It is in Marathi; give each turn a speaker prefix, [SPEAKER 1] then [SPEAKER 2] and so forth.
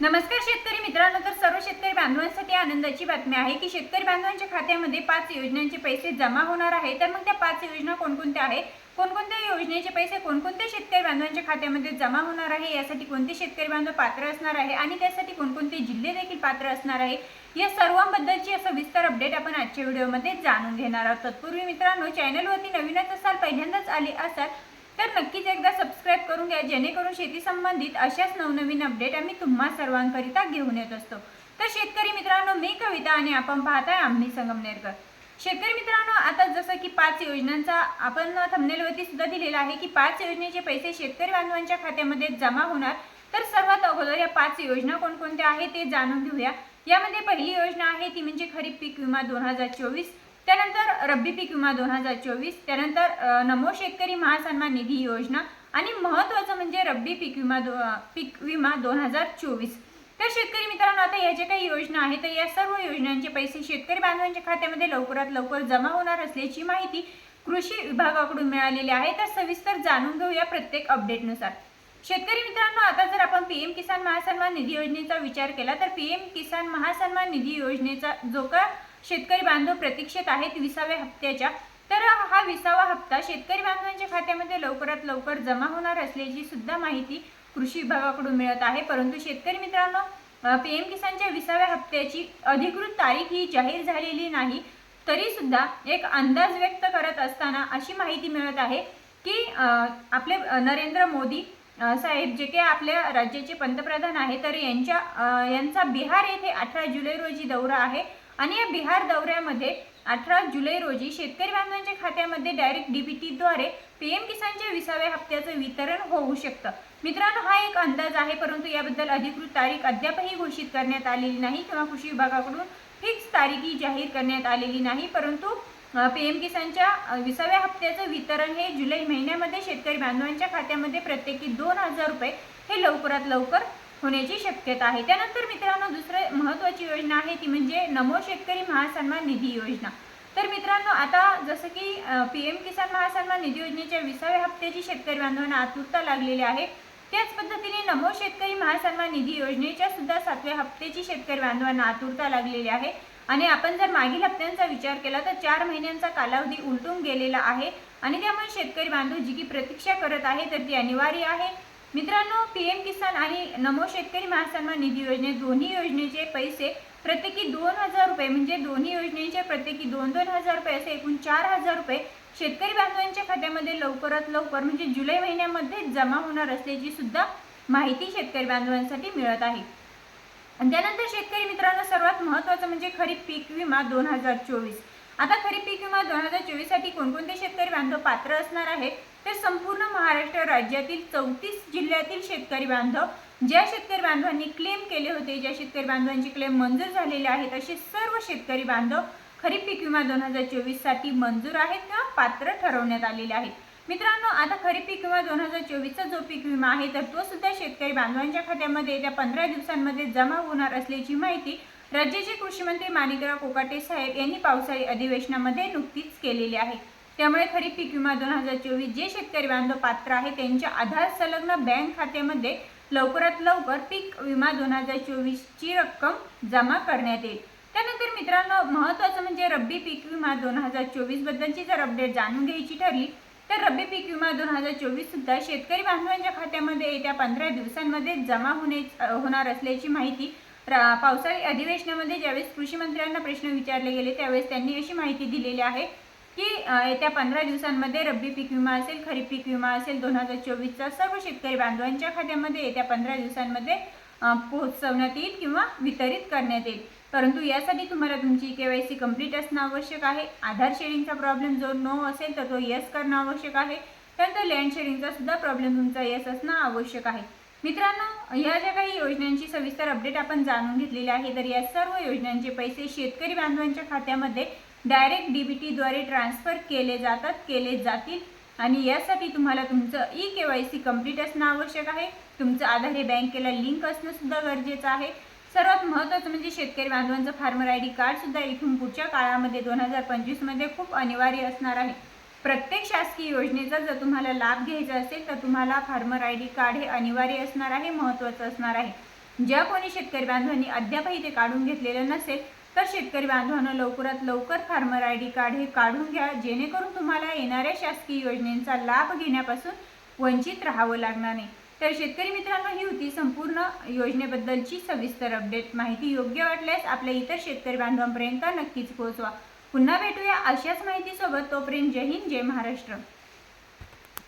[SPEAKER 1] नमस्कार शेतकरी मित्रांनो तर सर्व शेतकरी बांधवांसाठी आनंदाची बातमी आहे की शेतकरी बांधवांच्या खात्यामध्ये पाच योजनांचे पैसे जमा होणार आहे. तर मग त्या पाच योजना कोणकोणत्या आहेत? कोणकोणत्या योजनेचे पैसे कोणकोणत्या शेतकरी बांधवांच्या खात्यामध्ये जमा होणार आहे? यासाठी कोणते शेतकरी बांधव पात्र असणार आहे? आणि त्यासाठी कोणकोणते जिल्हे देखील पात्र असणार आहे? या सर्वांबद्दलची असं विस्तार अपडेट आपण आजच्या व्हिडिओमध्ये जाणून घेणार आहोत. तत्पूर्वी मित्रांनो चॅनलवरती नवीनच असाल पहिल्यांदाच आले असाल तर नक्कीच एकदा सबस्क्राईब करून घ्या जेणेकरून शेती संबंधित अशाच नवनवीन अपडेट आम्ही तुम्हा सर्वांकरिता घेऊन येत असतो. तर शेतकरी मित्रांनो मी कविता आणि आपण पाहताय आम्ही संगमनेरकर शेतकरी मित्रांनो आता जसं की पाच योजनांचा आपण थंबनेलवरती सुद्धा दिलेला आहे की पाच योजनेचे पैसे शेतकरी बांधवांच्या खात्यामध्ये जमा होणार. तर सर्वात अगोदर या पाच योजना कोणकोणत्या आहेत ते जाणून घेऊया. यामध्ये पहिली योजना आहे ती म्हणजे खरीप पीक विमा दोन हजार चोवीस. त्यानंतर रब्बी पीक विमा दोन हजार चोवीस त्यानंतर नमो शेतकरी महासन्मान निधी योजना आणि महत्त्वाचं म्हणजे रब्बी पीक विमा दो पीक विमा दोन हजार चोवीस. तर शेतकरी मित्रांनो आता या ज्या काही योजना आहेत तर या सर्व योजनांचे पैसे शेतकरी बांधवांच्या खात्यामध्ये लवकरात लवकर जमा होणार असल्याची माहिती कृषी विभागाकडून मिळालेली आहे. तर सविस्तर जाणून घेऊया प्रत्येक अपडेटनुसार शेतकरी मित्रांनो आता जर आपण पीएम किसान महासन्मान निधी योजनेचा विचार केला तर पीएम किसान महासन्मान निधी योजनेचा जो का शेतकरी बांधव प्रतीक्षेत आहेत विसाव्या हप्त्याच्या. तर हा विसावा हप्ता शेतकरी बांधवांच्या खात्यामध्ये लवकरात लवकर जमा होणार असल्याची सुद्धा माहिती कृषी विभागाकडून मिळत आहे. परंतु शेतकरी मित्रांनो पीएम किसानच्या विसाव्या हप्त्याची अधिकृत तारीख ही जाहीर झालेली नाही तरी सुद्धा एक अंदाज व्यक्त करत असताना अशी माहिती मिळत आहे की आपले नरेंद्र मोदी साहेब जे काही आपल्या राज्याचे पंतप्रधान आहे तर यांच्या यांचा बिहार येथे अठरा जुलै रोजी दौरा आहे. आणि या बिहार दौऱ्यामध्ये अठरा जुलै रोजी शेतकरी बांधवांच्या खात्यामध्ये डायरेक्ट डीबीटीद्वारे पीएम किसानच्या विसाव्या हप्त्याचं वितरण होऊ शकतं. मित्रांनो हा एक अंदाज आहे परंतु याबद्दल अधिकृत तारीख अद्यापही घोषित करण्यात आलेली नाही किंवा कृषी विभागाकडून फिक्स तारीखही जाहीर करण्यात आलेली नाही. परंतु पी एम किसानच्या विसाव्या हप्त्याचं वितरण हे जुलै महिन्यामध्ये शेतकरी बांधवांच्या खात्यामध्ये प्रत्येकी दोन हजार रुपये हे लवकरात लवकर होण्याची शक्यता आहे. त्यानंतर मित्रांनो दुसरं महत्त्वाची योजना आहे ती म्हणजे नमो शेतकरी महासन्मान निधी योजना. तर मित्रांनो आता जसं की पी एम किसान महासन्मान निधी योजनेच्या विसाव्या हप्त्याची शेतकरी बांधवांना आतुरता लागलेली आहे. त्याच पद्धतीने नमो शेतकरी महासन्मान निधी योजनेच्या सुद्धा सातव्या हप्त्याची शेतकरी बांधवांना आतुरता लागलेली आहे. आणि आपण जर मागील हप्त्यांचा विचार केला तर चार महिन्यांचा कालावधी उलटून गेलेला आहे. आणि त्यामुळे शेतकरी बांधव जी की प्रतीक्षा करत आहे तर ती अनिवार्य आहे. मित्रांनो पी एम किसान आणि नमो शेतकरी महासन्मान निधी योजने दोन्ही योजनेचे पैसे प्रत्येकी दोन हजार रुपये म्हणजे दोन्ही योजनेचे प्रत्येकी दोन दोन हजार रुपये असे एकूण चार हजार रुपये शेतकरी बांधवांच्या खात्यामध्ये लवकरात लवकर म्हणजे जुलै महिन्यामध्ये जमा होणार असल्याची सुद्धा माहिती शेतकरी बांधवांसाठी मिळत आहे. त्यानंतर शेतकरी मित्रांनो सर्वात महत्त्वाचं म्हणजे खरीप पीक विमा दोन हजार चोवीस. आता खरीप पीक विमा दोन हजार चोवीससाठी कोणकोणते शेतकरी बांधव पात्र असणार आहेत? तर संपूर्ण महाराष्ट्र राज्यातील चौतीस जिल्ह्यातील शेतकरी बांधव ज्या शेतकरी बांधवांनी क्लेम केले होते ज्या शेतकरी बांधवांची क्लेम मंजूर झालेले आहेत असे सर्व शेतकरी बांधव खरीप पीक विमा दोन हजार चोवीससाठी मंजूर आहेत किंवा पात्र ठरवण्यात आलेले आहेत. मित्रांनो आता खरीप पीक विमा दोन हजार चोवीसचा जो पीक विमा आहे तर तो सुद्धा शेतकरी बांधवांच्या खात्यामध्ये येत्या पंधरा दिवसांमध्ये जमा होणार असल्याची माहिती राज्याचे कृषी मंत्री माणिकराव कोकाटे साहेब यांनी पावसाळी अधिवेशनामध्ये नुकतीच केलेली आहे. त्यामुळे खरीप पीक विमा दोन हजार चोवीस जे शेतकरी बांधव पात्र आहे त्यांच्या आधार संलग्न बँक खात्यामध्ये लवकरात लवकर पीक विमा दोन हजार चोवीसची रक्कम जमा करण्यात येईल. त्यानंतर मित्रांनो महत्त्वाचं म्हणजे रब्बी पीक विमा दोन हजार चोवीसबद्दलची जर अपडेट जाणून घ्यायची ठरली तर रब्बी पीक विमा दोन हजार चोवीस सुद्धा शेतकरी बांधवांच्या खात्यामध्ये येत्या पंधरा दिवसांमध्ये जमा होणे होणार असल्याची माहिती रा- पावसाळी अधिवेशनामध्ये ज्यावेळेस कृषी मंत्र्यांना प्रश्न विचारले गेले त्यावेळेस त्यांनी अशी माहिती दिलेली आहे. की येत्या पंधरा दिवसांमध्ये रब्बी पीक विमा असेल खरीप पीक विमा असेल दोन हजार चोवीसचा सर्व शेतकरी बांधवांच्या खात्यामध्ये येत्या पंधरा दिवसांमध्ये पोहोचवण्यात येईल किंवा वितरित करण्यात येईल. परंतु यासाठी तुम्हाला तुमची के वाय सी कंप्लीट असणं आवश्यक आहे. आधार शेअरिंगचा प्रॉब्लेम जो नो असेल तर तो यस करणं आवश्यक आहे. त्यानंतर लँड शेअरिंगचा सुद्धा प्रॉब्लेम तुमचा यस असणं आवश्यक आहे. मित्रांनो या ज्या काही योजनांची सविस्तर अपडेट आपण जाणून घेतलेली आहे तर या सर्व योजनांचे पैसे शेतकरी बांधवांच्या खात्यामध्ये डायरेक्ट डी बी टीद्वारे ट्रान्सफर केले जातात केले जातील. आणि यासाठी तुम्हाला तुमचं E K Y C complete असणं आवश्यक आहे. तुमचं आधार हे बँकेला लिंक असणं सुद्धा गरजेचं आहे. सर्वात महत्त्वाचं म्हणजे शेतकरी बांधवांचं फार्मर आय डी कार्डसुद्धा इथून पुढच्या काळामध्ये दोन हजार पंचवीसमध्ये खूप अनिवार्य असणार आहे. प्रत्येक शासकीय योजनेचा जर तुम्हाला लाभ घ्यायचा असेल तर तुम्हाला फार्मर आय डी कार्ड हे अनिवार्य असणार आहे महत्त्वाचं असणार आहे. ज्या कोणी शेतकरी बांधवांनी अद्यापही ते काढून घेतलेलं नसेल तर शेतकरी बांधवांनो लवकरात लवकर फार्मर आय डी कार्ड हे काढून घ्या. जेणेकरून तुम्हाला येणाऱ्या शासकीय योजनेचा लाभ घेण्यापासून वंचित राहावं लागणार नाही. तर शेतकरी मित्रांनो ही होती संपूर्ण योजनेबद्दलची सविस्तर अपडेट माहिती योग्य वाटल्यास आपल्या इतर शेतकरी बांधवांपर्यंत नक्कीच पोहोचवा. पुन्हा भेटूया अशाच माहितीसोबत. तोपर्यंत जय हिंद जय महाराष्ट्र.